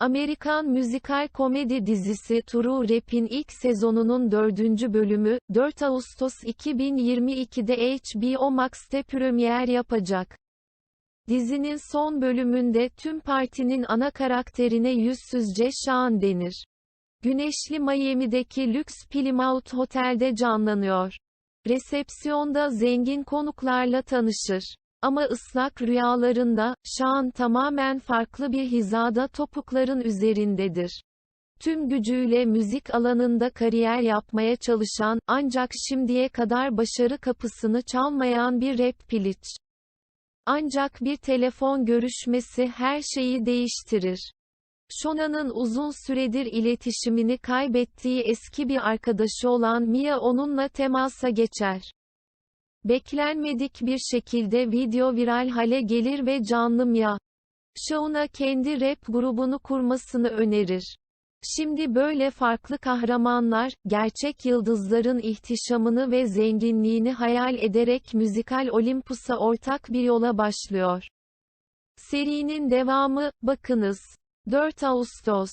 Amerikan müzikal komedi dizisi True Rap'in ilk sezonunun dördüncü bölümü, 4 Ağustos 2022'de HBO Max'te premier yapacak. Dizinin son bölümünde tüm partinin ana karakterine yüzsüzce Sean denir. Güneşli Miami'deki lüks Plymouth Hotel'de canlanıyor. Resepsiyonda zengin konuklarla tanışır. Ama ıslak rüyalarında, Sean tamamen farklı bir hizada topukların üzerindedir. Tüm gücüyle müzik alanında kariyer yapmaya çalışan, ancak şimdiye kadar başarı kapısını çalmayan bir rap piliç. Ancak bir telefon görüşmesi her şeyi değiştirir. Shona'nın uzun süredir iletişimini kaybettiği eski bir arkadaşı olan Mia onunla temasa geçer. Beklenmedik bir şekilde video viral hale gelir ve canlı Mia, Shaun'a kendi rap grubunu kurmasını önerir. Şimdi böyle farklı kahramanlar, gerçek yıldızların ihtişamını ve zenginliğini hayal ederek müzikal Olympus'a ortak bir yola başlıyor. Serinin devamı, bakınız. 4 Ağustos